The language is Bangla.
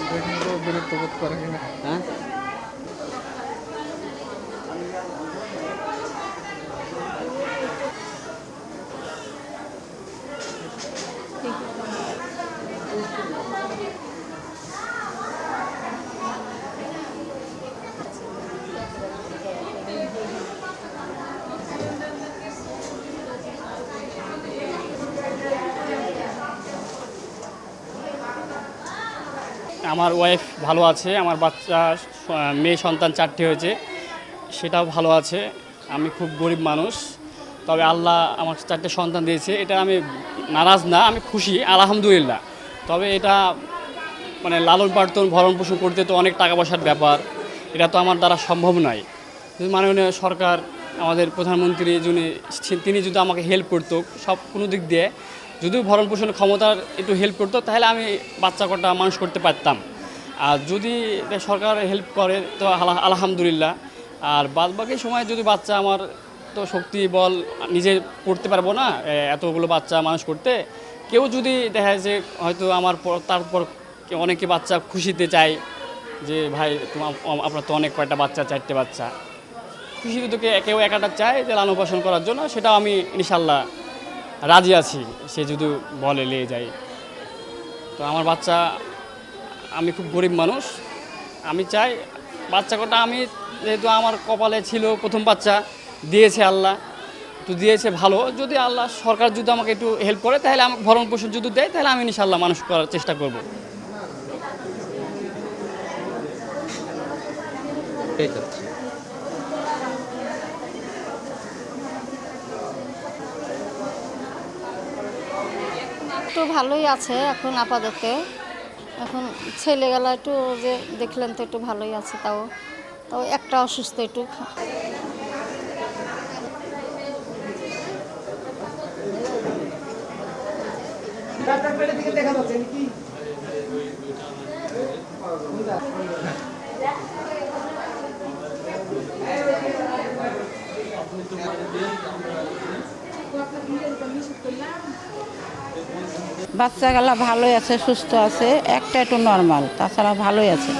দেখুন তো বিরক্ত বোধ করে কিনা হ্যাঁ আমার ওয়াইফ ভালো আছে, আমার বাচ্চা, মেয়ে সন্তান চারটি হয়েছে, সেটাও ভালো আছে, আমি খুব গরিব মানুষ, তবে আল্লাহ আমার চারটে সন্তান দিয়েছে, এটা আমি নারাজ না, আমি খুশি, আলহামদুলিল্লাহ, তবে এটা মানে লালন পার্তন ভরণ পোষণ করতে তো অনেক টাকা পয়সার ব্যাপার, এটা তো আমার দ্বারা সম্ভব নয়, মাননীয় সরকার আমাদের প্রধানমন্ত্রী যিনি তিনি যদি আমাকে হেল্প করতো সব কোনো দিক দিয়ে যদিও ভরণ পোষণ ক্ষমতার একটু হেল্প করতো, তাহলে আমি বাচ্চা কটা মানুষ করতে পারতাম। আর যদি সরকার হেল্প করে, তো আলহা- আলহামদুলিল্লাহ। আর বাদ বাকি সময় যদি বাচ্চা আমার তো শক্তি, বল নিজে করতে পারব না এতগুলো বাচ্চা মানুষ করতে, কেউ যদি দেখা যায় যে হয়তো আমার পর- তারপর অনেকে বাচ্চা খুশিতে চায় যে, ভাই তোমার আপনার তো অনেক কয়টা বাচ্চা, চারটে বাচ্চা। খুশিতে তো কে- কেউ একাটা চায় যে লালন পালন করার জন্য, সেটাও আমি ইনশাল্লাহ রাজি আছি, সে যদি বলে নিয়ে যায়। তো আমার বাচ্চা, আমি খুব গরিব মানুষ, আমি চাই বাচ্চা কটা আমি যেহেতু আমার কপালে ছিল প্রথম বাচ্চা, দিয়েছে আল্লাহ, তো দিয়েছে ভালো। যদি আল্লাহ সরকার যদি আমাকে একটু হেল্প করে, তাহলে আমাকে ভরণ পোষণ যদি দেয়, তাহলে আমি ইনশাল্লাহ মানুষ করার চেষ্টা করব। এই একটু ভালোই আছে এখন আপাতত। এখন ছেলেগুলো একটু যে দেখলেন তো একটু ভালোই আছে তাও। তাও একটা অসুস্থ একটু। বাচ্চাগুলা ভালোই আছে সুস্থ আছে একটা একটু নর্মাল তাছাড়া ভালোই আছে।